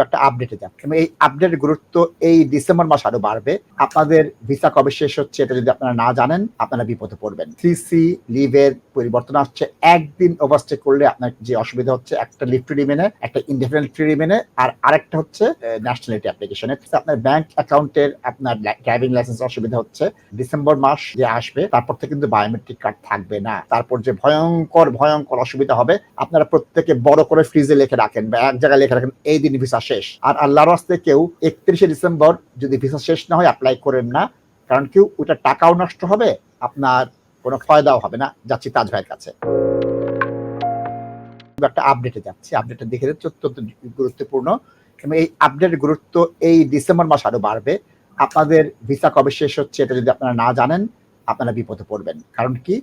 একটা আপডেটে যান এবং এই আপডেটের গুরুত্ব এই ডিসেম্বর মাস আরও বাড়বে। আপনাদের ভিসা কবে শেষ হচ্ছে এটা যদি আপনারা না জানেন, আপনারা বিপদে পড়বেন। সিসি লিভের পরিবর্তন আসছে। একদিন ওভারস্টে করলে আপনার যে অসুবিধা হচ্ছে, একটা লিভ একটা ইনডেফিনেট টু রিমেনে আর আরেকটা হচ্ছে ন্যাশনালিটি অ্যাপ্লিকেশনে আপনার ব্যাংক অ্যাকাউন্টের আপনার ড্রাইভিং লাইসেন্স অসুবিধা হচ্ছে। ডিসেম্বর মাস যে আসবে, তারপর থেকে কিন্তু বায়োমেট্রিক কার্ড থাকবে না। তারপর যে ভয়ঙ্কর ভয়ঙ্কর অসুবিধা হবে, আপনারা প্রত্যেকে বড় করে ফ্রিজে লিখে রাখেন বা এক জায়গায় লিখে রাখেন, এই দিন ভিসা শেষ। আর আল্লাহর হস্তে কেউ একত্রিশে ডিসেম্বর যদি ভিসা শেষ না হয় অ্যাপ্লাই করেন না। কারণ কেউ ওটা টাকাও নষ্ট হবে, আপনার কোনো ফায়দাও হবে না, যাচ্ছি তাজ ভাইয়ের কাছে। একটা আপডেটে যাচ্ছি। আপডেটে দেখে যাচ্ছে অত্যন্ত গুরুত্বপূর্ণ। এবং এই আপডেটের গুরুত্ব এই ডিসেম্বর মাস আরও বাড়বে। আপনাদের ভিসা কবে শেষ হচ্ছে, এটা যদি আপনারা না জানেন, আপনারা বিপদে পড়বেন। কারণ কি?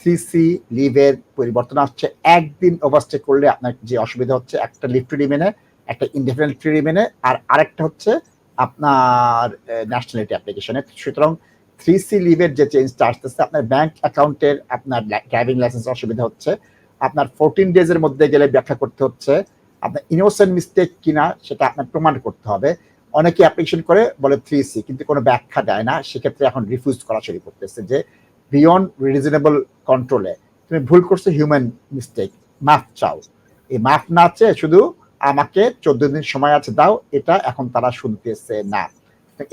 সিসি লিভের পরিবর্তন আসছে। একদিন ওভারস্টে করলে আপনার যে অসুবিধা হচ্ছে, একটা লিভ টু রিমেনে একটা ইনডেফিনেট টু রিমেনে আর আরেকটা হচ্ছে আপনার ন্যাশনালিটি অ্যাপ্লিকেশনে সুতরাং থ্রি সি লিভের যে চেঞ্জটা আসতেছে, আপনার ব্যাংক অ্যাকাউন্টের আপনার ড্রাইভিং লাইসেন্স অসুবিধা হচ্ছে। আপনার ফোরটিন ডেজের মধ্যে গেলে ব্যাখ্যা করতে হচ্ছে। আপনার ইনোসেন্ট মিস্টেক কিনা, সেটা আপনার প্রমাণ করতে হবে। অনেকে অ্যাপ্লিকেশন করে, বলে থ্রি সি কিন্তু কোনো ব্যাখ্যা দেয় না। সেক্ষেত্রে এখন রিফিউজ করা শুরু করতেছে যে বিয়ন্ড রিজনেবল কন্ট্রোলে তুমি ভুল করছ হিউম্যান মিস্টেক মাফ চাও। এই মাফ না চেয়ে শুধু আমাকে চোদ্দ দিন সময় আছে, দাও, এটা এখন তারা শুনতেছে না।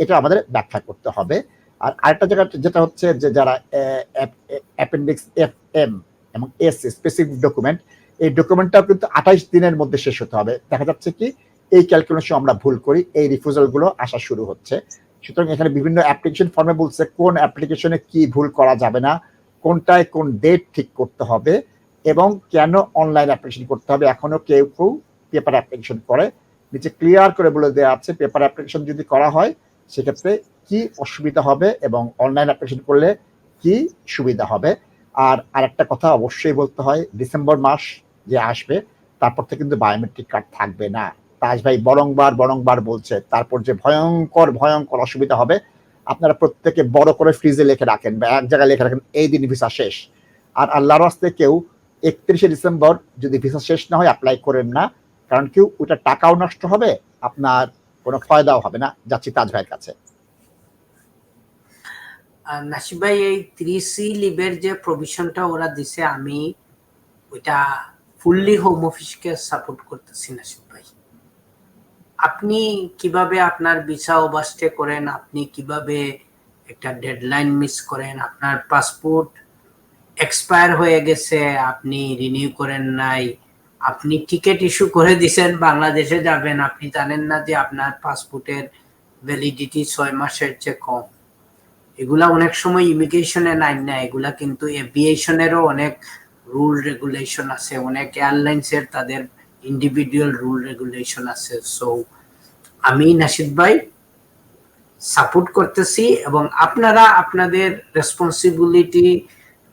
এটা আমাদের ব্যাখ্যা করতে হবে। আর আরেকটা জায়গা যেটা হচ্ছে যে যারা অ্যাপেন্ডিক্স এফ এম এবং এস স্পেসিফিক ডকুমেন্ট এই ডকুমেন্টটাও কিন্তু আঠাইশ দিনের মধ্যে শেষ হতে হবে। দেখা যাচ্ছে কি, এই ক্যালকুলেশন আমরা ভুল করি, এই রিফিউজালগুলো আসা শুরু হচ্ছে। সুতরাং এখানে বিভিন্ন অ্যাপ্লিকেশন ফর্মে বলছে কোন অ্যাপ্লিকেশনে কি ভুল করা যাবে না, কোনটায় কোন ডেট ঠিক করতে হবে এবং কেন অনলাইন অ্যাপ্লিকেশন করতে হবে, এখনও কেউ কেউ পেপার অ্যাপ্লিকেশন করে। নিচে ক্লিয়ার করে বলে দেওয়া আছে, পেপার অ্যাপ্লিকেশন যদি করা হয়, সেক্ষেত্রে কি অসুবিধা হবে এবং অনলাইন অ্যাপ্লিকেশন করলে কি সুবিধা হবে? আর আরেকটা কথা অবশ্যই বলতে হয়, ডিসেম্বর মাস যে আসবে তারপর থেকে কিন্তু বায়োমেট্রিক কার্ড থাকবে না। তাজ ভাই বরংবার বরংবার বলছে, তারপর যে ভয়ঙ্কর ভয়ঙ্কর অসুবিধা হবে, আপনারা প্রত্যেকে বড় করে ফ্রিজে লিখে রাখেন বা এক জায়গায় লিখে রাখেন, এই দিন ভিসা শেষ। আর আল্লাহর হস্তে কেউ একত্রিশে ডিসেম্বর যদি ভিসা শেষ না হয় অ্যাপ্লাই করেন না। কারণ কেউ ওটা টাকাও নষ্ট হবে, আপনার কোনো ফায়দাও হবে না, যাচ্ছি তাজ ভাইয়ের কাছে। নাসিব ভাই, এই থ্রি সি লিভের যে প্রভিশনটা ওরা দিছে, আমি ওইটা ফুললি হোম অফিসকে সাপোর্ট করতেছি নাসিব ভাই। আপনি কীভাবে আপনার ভিসা ওভারস্টে করেন? আপনি কীভাবে একটা ডেডলাইন মিস করেন? আপনার পাসপোর্ট এক্সপায়ার হয়ে গেছে, আপনি রিনিউ করেন নাই আপনি টিকিট ইস্যু করে দিছেন, বাংলাদেশে যাবেন। আপনি জানেন না যে আপনার পাসপোর্টের ভ্যালিডিটি ছয় মাসের চেয়ে কম। এগুলা অনেক সময় ইমিগ্রেশনে নাই না, এগুলা কিন্তু এভিয়েশনেরও অনেক রুল রেগুলেশন আছে, অনেক এয়ারলাইন্সের তাদের ইন্ডিভিজুয়াল রুল রেগুলেশন আছে। সো আমি নাসিদ ভাই সাপোর্ট করতেছি এবং আপনারা আপনাদের রেসপন্সিবিলিটি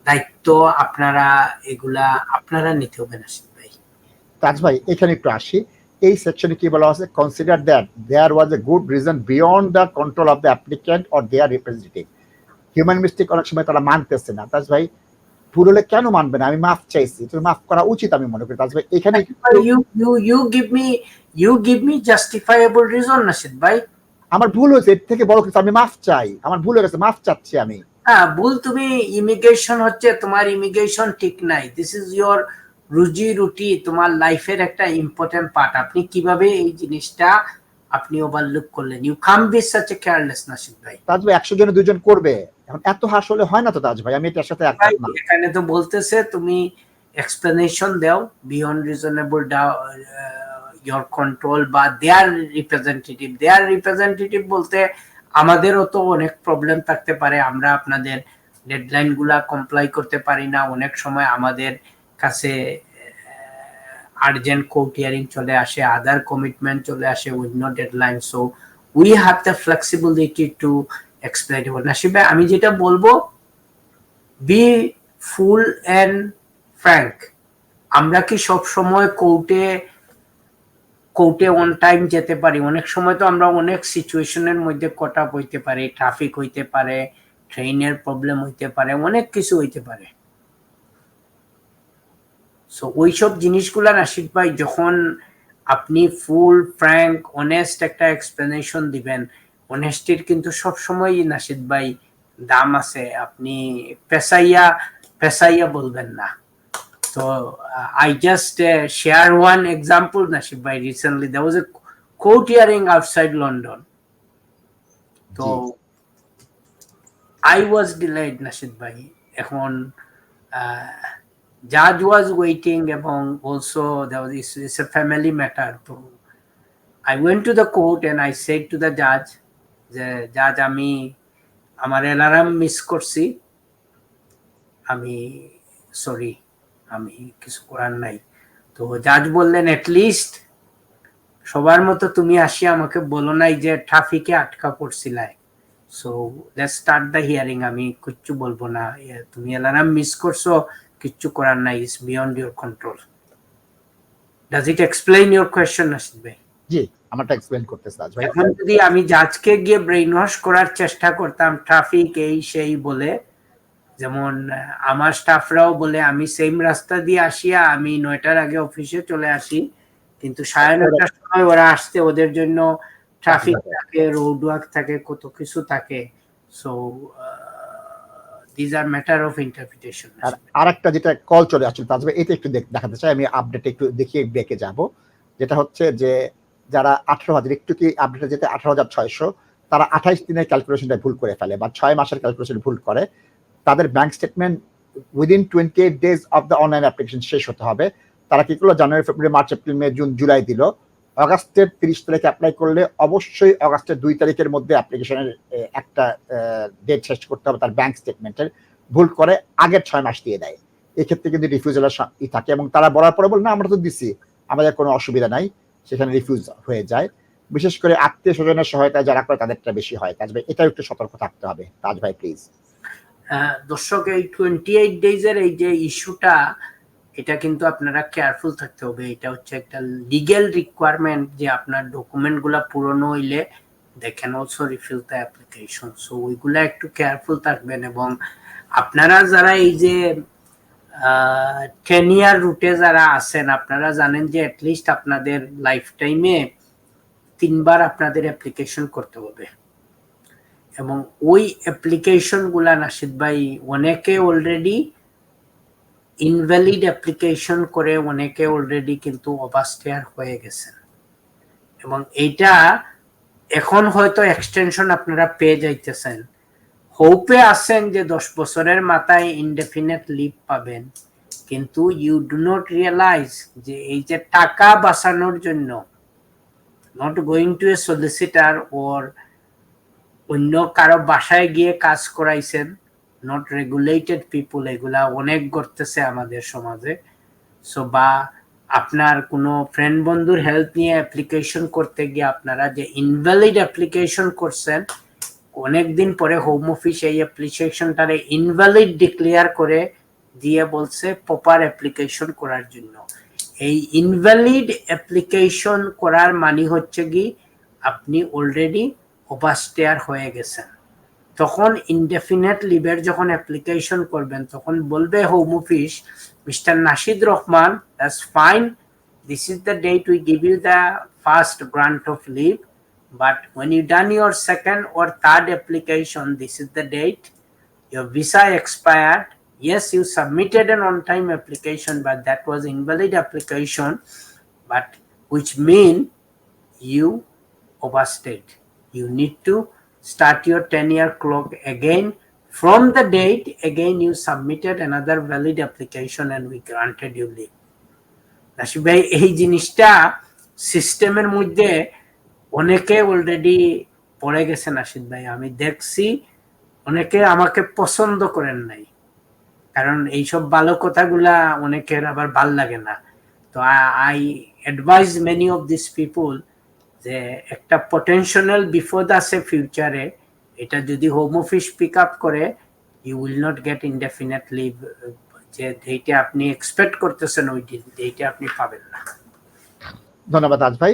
দায়িত্ব আপনারা এগুলা আপনারা নিতে হবে নাসিদ। তাজ ভাই এখানে একটু আসি। এই সেকশনে কি বলা আছে consider that there was a good reason beyond the control of the applicant or their representative human mistake অনেক সময় তারা মানতেছে না। তাজ ভাই হলে কেন মানবে না? আমি মাফ চাইছি। তুমি মাফ করা উচিত আমি মনে করি। তাজ ভাই এখানে you you you give me you give me justifiable reason Nasid ভাই। আমার ভুল হয়েছে এর থেকে বড় কিছু আমি মাফ চাই। আমার ভুল হয়ে গেছে মাফ চাচ্ছি আমি। হ্যাঁ ভুল তুমি ইমিগ্রেশন হচ্ছে তোমার ইমিগ্রেশন ঠিক নাই। দিস ইজ ইয়োর রুজি রুটি তোমার লাইফের একটা ইম্পর্টেন্ট পার্ট আপনি কীভাবে এই জিনিসটা আপনি ওভারলুক করলেন? You come be such a careless Nasid ভাই। তাজ ভাই একশো জনে দুজন করবে। এখন এত হাস হলে হয় না তো তাজ ভাই? আমি এটার সাথে একমত না। এখানে তো বলতেছে তুমি এক্সপ্লেনেশন দাও। বিয়ন্ড রিজনেবল ইয়োর কন্ট্রোল বা দেয়ার রিপ্রেজেন্টেটিভ দেয়ার রিপ্রেজেন্টেটিভ বলতে আমাদেরও তো অনেক প্রবলেম থাকতে পারে। আমরা আপনাদের ডেডলাইনগুলা কমপ্লাই করতে পারি না। অনেক সময় আমাদের কাছে আর্জেন্ট কোর্ট হিয়ারিং চলে আসে আদার কমিটমেন্ট চলে আসে with no deadline so we have the flexibility to explain নাসিবে আমি যেটা বলব বি ফুল অ্যান্ড ফ্র্যাঙ্ক আমরা কি সব সময় কোর্টে কোর্টে অন টাইম যেতে পারি? অনেক সময় তো আমরা অনেক সিচুয়েশনের মধ্যে কটা হইতে পারে ট্রাফিক হইতে পারে ট্রেনের প্রবলেম হইতে পারে, অনেক কিছু হইতে পারে। সো ওইসব জিনিসগুলা নাসিক ভাই যখন আপনি ফুল ফ্র্যাঙ্ক অনেস্ট একটা এক্সপ্লেনেশন দিবেন অনেস্টির কিন্তু সব সময় নাসিদ ভাই দাম আছে। আপনি পেশাইয়া পেশাইয়া বলবেন না। তো I just share one example Nasib ভাই recently was a court hearing outside London. তো আই ওয়াজ delayed নাসিদ ভাই। এখন জাজ ওয়াজ ওয়েটিং এবং also it's a family matter তো I went to the court and I said to the জাজ যে জাজ আমি আমার অ্যালার্ম মিস করছি আমি সরি আমি কিছু করার নাই তো জাজ বললেন লিস্ট সবার মতো তুমি আসি, আমাকে বলো নাই যে ট্রাফিকে আটকা পড়ছিলাই so let's start the hearing আমি কিচ্ছু বলব না। তুমি অ্যালার্ম মিস করছ কিচ্ছু করার নাই is beyond your control does it explain your question Nasid ভাই? জি আমারটা এক্সপ্লেন করতেছে রাজ ভাই। এখন যদি আমি জাজকে গিয়ে ব্রেইন ওয়াশ করার চেষ্টা করতাম ট্রাফিক এই সেই বলে যেমন আমার স্টাফরাও বলে আমি সেম রাস্তা দিয়ে আসিয়া আমি নয়টার আগে অফিসে চলে আসি কিন্তু সাড়ে নয়টার সময় ওরা আসতে ওদের জন্য ট্রাফিক থাকে রোড ওয়ার্ক থাকে কত কিছু থাকে। So these are matter of interpretation আর আরেকটা যেটা কল চলে আসছিল তাজ ভাই এটা একটু দেখাতে চাই আমি আপডেট একটু দেখিয়ে ব্রেকে যাব। যেটা হচ্ছে যে যারা আঠারো হাজার একটু কি আপডেটে যেতে আঠারো হাজার ছয়শো তারা আঠাইশ দিনের ক্যালকুলেশনটা ভুল করে ফেলে বা ছয় মাসের ক্যালকুলেশন ভুল করে। তাদের bank statement within twenty eight days of the online application শেষ হতে হবে। তারা কি করল? January February March April May June July দিল। অগাস্টের তিরিশ তারিখে অ্যাপ্লাই করলে অবশ্যই অগাস্টের দুই তারিখের মধ্যে অ্যাপ্লিকেশনের একটা ডেট শেষ করতে হবে তার ব্যাংক স্টেটমেন্টের ভুল করে আগের ছয় মাস দিয়ে দেয়। এক্ষেত্রে কিন্তু রিফিউজালের ই থাকে এবং তারা বলার পরে বলে, না, আমরা তো দিছি। আমাদের কোনো অসুবিধা নাই। সেখানে রিফিউজ হয়ে যায়। বিশেষ করে আত্মীয় স্বজনের সহায়তা যারা করে তাদেরটা বেশি হয়। তাজ ভাই, এটাও একটু সতর্ক থাকতে হবে। তাজ ভাই প্লিজ দর্শক, এই টোয়েন্টি এইট ডেজের এই যে ইস্যুটা এটা কিন্তু আপনারা কেয়ারফুল থাকতে হবে। এটা হচ্ছে একটা লিগেল রিকোয়ারমেন্ট যে আপনার ডকুমেন্টগুলা পুরনো হইলে they can also refill the application so ওইগুলা একটু কেয়ারফুল থাকবেন এবং আপনারা যারা এই যে টেন ইয়ার রুটে যারা আছেন, আপনারা জানেন যে অ্যাটলিস্ট আপনাদের লাইফ টাইমে তিনবার আপনাদের অ্যাপ্লিকেশন করতে হবে। এবং ওই অ্যাপ্লিকেশনগুলা নাসিদ ভাই অনেকে অলরেডি ইনভ্যালিড অ্যাপ্লিকেশন করে অনেকে অলরেডি কিন্তু অবাস্টেয়ার হয়ে গেছেন। এবং এইটা এখন হয়তো এক্সটেনশন আপনারা পেয়ে যাইতেছেন। হোপে আছেন যে দশ বছরের মাথায় ইনডেফিনেট লিভ পাবেন। কিন্তু ইউ ডু নট রিয়েলাইজ যে এই যে টাকা বাঁচানোর জন্য not going to a solicitor or অন্য কারও বাসায় গিয়ে কাজ করাইছেন নট রেগুলেটেড পিপুল এগুলা অনেক করতেছে আমাদের সমাজে। সো বা আপনার কোনো ফ্রেন্ড বন্ধুর হেল্প নিয়ে অ্যাপ্লিকেশন করতে গিয়ে আপনারা যে ইনভ্যালিড অ্যাপ্লিকেশন করছেন, অনেকদিন পরে হোম অফিস এই অ্যাপ্লিকেশনটারে ইনভ্যালিড ডিক্লেয়ার করে দিয়ে বলছে প্রপার অ্যাপ্লিকেশন করার জন্য। এই ইনভ্যালিড অ্যাপ্লিকেশন করার মানে হচ্ছে কি, আপনি অলরেডি ওভারস্টেয়ার হয়ে গেছেন। তখন ইনডেফিনেট লিভের যখন অ্যাপ্লিকেশন করবেন তখন বলবে home office mister Nashid Rahman that's fine this is the date we give you the first grant of leave but when you done your second or third application this is the date your visa expired yes you submitted an on time application but that was invalid application but which mean you overstayed you need to start your 10 year clock again. From the date, again, you submitted another valid application and we granted you leave. Nasib ভাই, এই জিনিসটা সিস্টেমের মধ্যে অনেকে already পড়ে গেছে নাসিদ ভাই। আমি দেখছি অনেকে আমাকে পছন্দ করেন নাই। কারণ এইসব ভালো কথাগুলা অনেকের আবার ভালো লাগে না। তো I advise many of this people যে একটা পটেনশিয়াল বিপদ আছে ফিউচারে এটা যদি হোম অফিস পিক আপ করে you will not get indefinite leave যে এইটা আপনি এক্সপেক্ট করতেছেন ওই এইটা আপনি পাবেন না। ধন্যবাদ আজ ভাই।